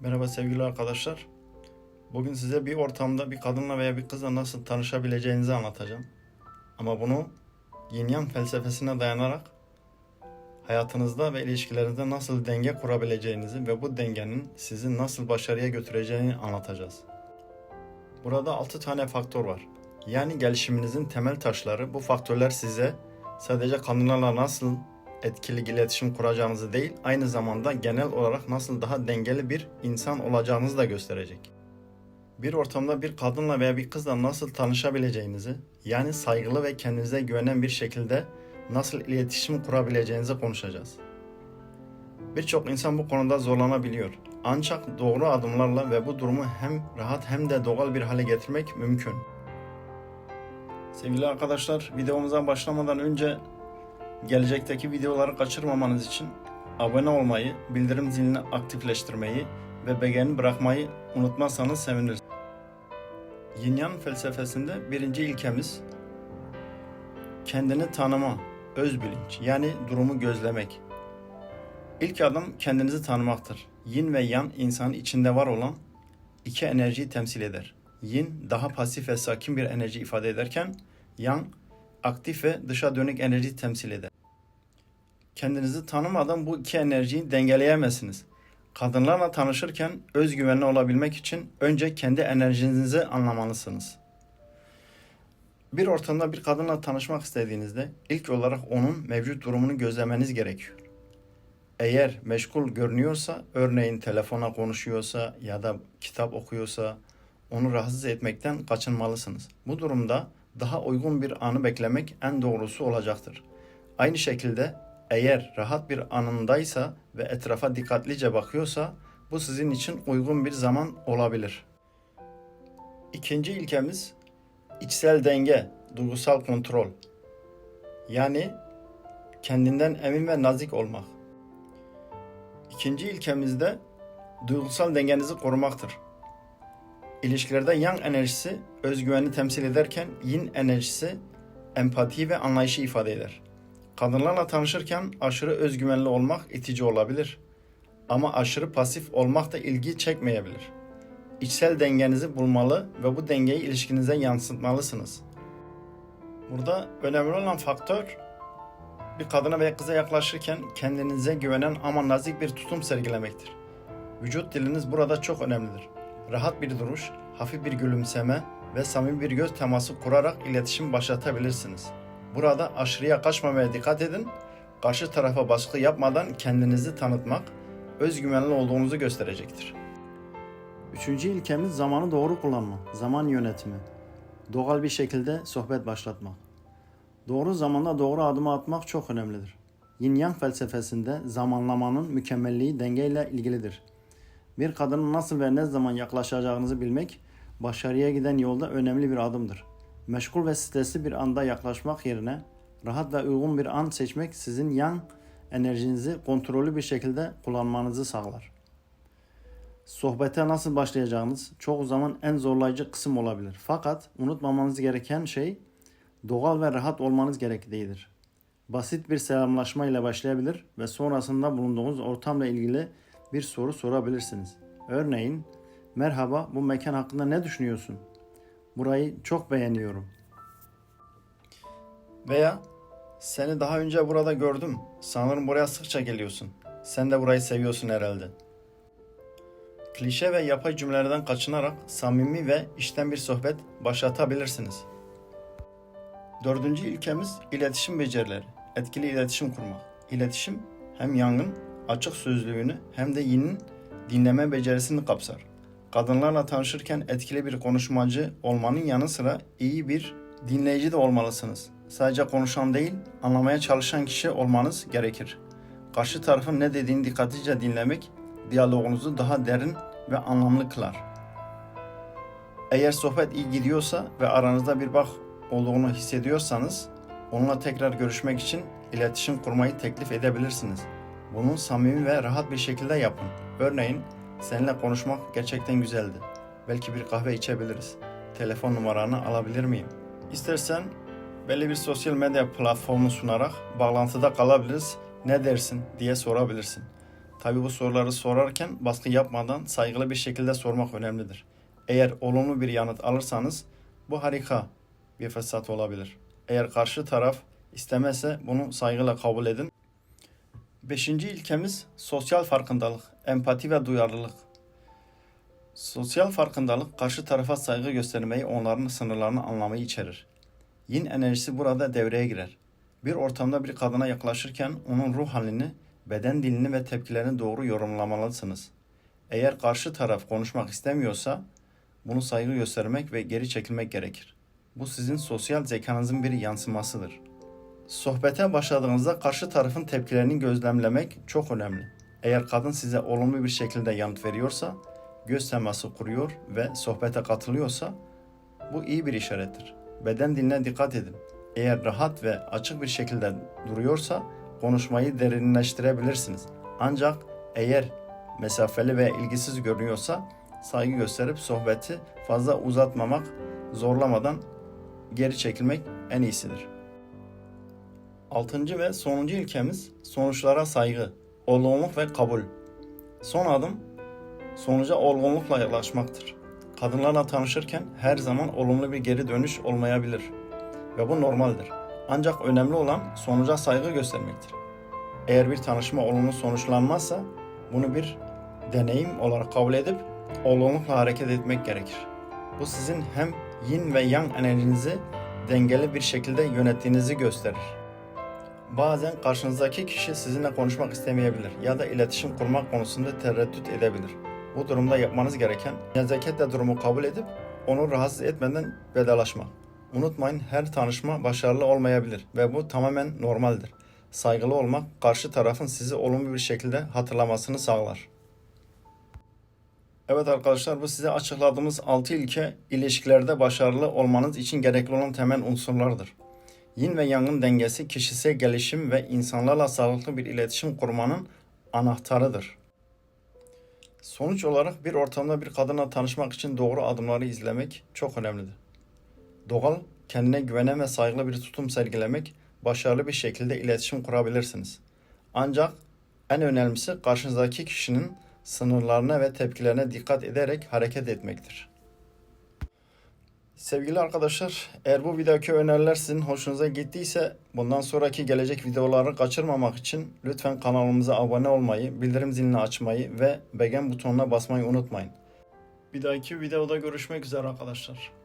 Merhaba sevgili arkadaşlar. Bugün size bir ortamda bir kadınla veya bir kızla nasıl tanışabileceğinizi anlatacağım. Ama bunu yin yang felsefesine dayanarak hayatınızda ve ilişkilerinizde nasıl denge kurabileceğinizi ve bu dengenin sizi nasıl başarıya götüreceğini anlatacağız. Burada 6 tane faktör var. Yani gelişiminizin temel taşları bu faktörler size sadece kadınlarla nasıl etkili iletişim kuracağınızı değil, aynı zamanda genel olarak nasıl daha dengeli bir insan olacağınızı da gösterecek. Bir ortamda bir kadınla veya bir kızla nasıl tanışabileceğinizi, yani saygılı ve kendinize güvenen bir şekilde nasıl iletişim kurabileceğinizi konuşacağız. Birçok insan bu konuda zorlanabiliyor. Ancak doğru adımlarla ve bu durumu hem rahat hem de doğal bir hale getirmek mümkün. Sevgili arkadaşlar, videomuza başlamadan önce gelecekteki videoları kaçırmamanız için abone olmayı, bildirim zilini aktifleştirmeyi ve beğeni bırakmayı unutmazsanız seviniriz. Yin Yang felsefesinde birinci ilkemiz kendini tanıma, öz bilinç yani durumu gözlemek. İlk adım kendinizi tanımaktır. Yin ve Yang insanın içinde var olan iki enerjiyi temsil eder. Yin daha pasif ve sakin bir enerji ifade ederken Yang aktif ve dışa dönük enerji temsil eder. Kendinizi tanımadan bu iki enerjiyi dengeleyemezsiniz. Kadınlarla tanışırken özgüvenli olabilmek için önce kendi enerjinizi anlamalısınız. Bir ortamda bir kadınla tanışmak istediğinizde ilk olarak onun mevcut durumunu gözlemeniz gerekiyor. Eğer meşgul görünüyorsa, örneğin telefona konuşuyorsa ya da kitap okuyorsa onu rahatsız etmekten kaçınmalısınız. Bu durumda daha uygun bir anı beklemek en doğrusu olacaktır. Aynı şekilde eğer rahat bir anındaysa ve etrafa dikkatlice bakıyorsa bu sizin için uygun bir zaman olabilir. İkinci ilkemiz içsel denge, duygusal kontrol. Yani kendinden emin ve nazik olmak. İkinci ilkemizde duygusal dengenizi korumaktır. İlişkilerde yang enerjisi özgüveni temsil ederken yin enerjisi empati ve anlayışı ifade eder. Kadınlarla tanışırken aşırı özgüvenli olmak itici olabilir. Ama aşırı pasif olmak da ilgi çekmeyebilir. İçsel dengenizi bulmalı ve bu dengeyi ilişkinize yansıtmalısınız. Burada önemli olan faktör bir kadına veya kıza yaklaşırken kendinize güvenen ama nazik bir tutum sergilemektir. Vücut diliniz burada çok önemlidir. Rahat bir duruş, hafif bir gülümseme ve samimi bir göz teması kurarak iletişim başlatabilirsiniz. Burada aşırıya kaçmamaya dikkat edin. Karşı tarafa baskı yapmadan kendinizi tanıtmak özgüvenli olduğunuzu gösterecektir. Üçüncü ilkemiz zamanı doğru kullanma, zaman yönetimi. Doğal bir şekilde sohbet başlatmak. Doğru zamanda doğru adımı atmak çok önemlidir. Yin Yang felsefesinde zamanlamanın mükemmelliği dengeyle ilgilidir. Bir kadının nasıl ve ne zaman yaklaşacağınızı bilmek, başarıya giden yolda önemli bir adımdır. Meşgul ve stresli bir anda yaklaşmak yerine rahat ve uygun bir an seçmek sizin yang enerjinizi kontrollü bir şekilde kullanmanızı sağlar. Sohbete nasıl başlayacağınız çoğu zaman en zorlayıcı kısım olabilir. Fakat unutmamanız gereken şey doğal ve rahat olmanız gerektiğidir. Basit bir selamlaşma ile başlayabilir ve sonrasında bulunduğunuz ortamla ilgili bir soru sorabilirsiniz. Örneğin, merhaba bu mekan hakkında ne düşünüyorsun? Burayı çok beğeniyorum. Veya seni daha önce burada gördüm. Sanırım buraya sıkça geliyorsun. Sen de burayı seviyorsun herhalde. Klişe ve yapay cümlelerden kaçınarak samimi ve içten bir sohbet başlatabilirsiniz. Dördüncü ilkemiz iletişim becerileri. Etkili iletişim kurmak. İletişim hem yangın açık sözlülüğünü hem de yinin dinleme becerisini kapsar. Kadınlarla tanışırken etkili bir konuşmacı olmanın yanı sıra iyi bir dinleyici de olmalısınız. Sadece konuşan değil, anlamaya çalışan kişi olmanız gerekir. Karşı tarafın ne dediğini dikkatlice dinlemek diyalogunuzu daha derin ve anlamlı kılar. Eğer sohbet iyi gidiyorsa ve aranızda bir bağ olduğunu hissediyorsanız onunla tekrar görüşmek için iletişim kurmayı teklif edebilirsiniz. Bunu samimi ve rahat bir şekilde yapın. Örneğin seninle konuşmak gerçekten güzeldi. Belki bir kahve içebiliriz. Telefon numaranı alabilir miyim? İstersen belli bir sosyal medya platformu sunarak bağlantıda kalabiliriz. Ne dersin diye sorabilirsin. Tabi bu soruları sorarken baskı yapmadan saygılı bir şekilde sormak önemlidir. Eğer olumlu bir yanıt alırsanız bu harika bir fırsat olabilir. Eğer karşı taraf istemezse bunu saygıyla kabul edin. Beşinci ilkemiz sosyal farkındalık, empati ve duyarlılık. Sosyal farkındalık karşı tarafa saygı göstermeyi, onların sınırlarını anlamayı içerir. Yin enerjisi burada devreye girer. Bir ortamda bir kadına yaklaşırken onun ruh halini, beden dilini ve tepkilerini doğru yorumlamalısınız. Eğer karşı taraf konuşmak istemiyorsa bunu saygı göstermek ve geri çekilmek gerekir. Bu sizin sosyal zekanızın bir yansımasıdır. Sohbete başladığınızda karşı tarafın tepkilerini gözlemlemek çok önemli. Eğer kadın size olumlu bir şekilde yanıt veriyorsa, göz teması kuruyor ve sohbete katılıyorsa bu iyi bir işarettir. Beden diline dikkat edin. Eğer rahat ve açık bir şekilde duruyorsa konuşmayı derinleştirebilirsiniz. Ancak eğer mesafeli ve ilgisiz görünüyorsa saygı gösterip sohbeti fazla uzatmamak, zorlamadan geri çekilmek en iyisidir. Altıncı ve sonuncu ilkemiz sonuçlara saygı, olgunluk ve kabul. Son adım sonuca olgunlukla yaklaşmaktır. Kadınlarla tanışırken her zaman olumlu bir geri dönüş olmayabilir ve bu normaldir. Ancak önemli olan sonuca saygı göstermektir. Eğer bir tanışma olumlu sonuçlanmazsa bunu bir deneyim olarak kabul edip olgunlukla hareket etmek gerekir. Bu sizin hem yin ve yang enerjinizi dengeli bir şekilde yönettiğinizi gösterir. Bazen karşınızdaki kişi sizinle konuşmak istemeyebilir ya da iletişim kurmak konusunda tereddüt edebilir. Bu durumda yapmanız gereken nezaketle durumu kabul edip onu rahatsız etmeden vedalaşmak. Unutmayın her tanışma başarılı olmayabilir ve bu tamamen normaldir. Saygılı olmak karşı tarafın sizi olumlu bir şekilde hatırlamasını sağlar. Evet arkadaşlar bu size açıkladığımız 6 ilke ilişkilerde başarılı olmanız için gerekli olan temel unsurlardır. Yin ve Yang'ın dengesi kişisel gelişim ve insanlarla sağlıklı bir iletişim kurmanın anahtarıdır. Sonuç olarak bir ortamda bir kadınla tanışmak için doğru adımları izlemek çok önemlidir. Doğal, kendine güvenen ve saygılı bir tutum sergilemek, başarılı bir şekilde iletişim kurabilirsiniz. Ancak en önemlisi karşınızdaki kişinin sınırlarına ve tepkilerine dikkat ederek hareket etmektir. Sevgili arkadaşlar, eğer bu videodaki öneriler sizin hoşunuza gittiyse bundan sonraki gelecek videoları kaçırmamak için lütfen kanalımıza abone olmayı, bildirim zilini açmayı ve beğen butonuna basmayı unutmayın. Bir dahaki videoda görüşmek üzere arkadaşlar.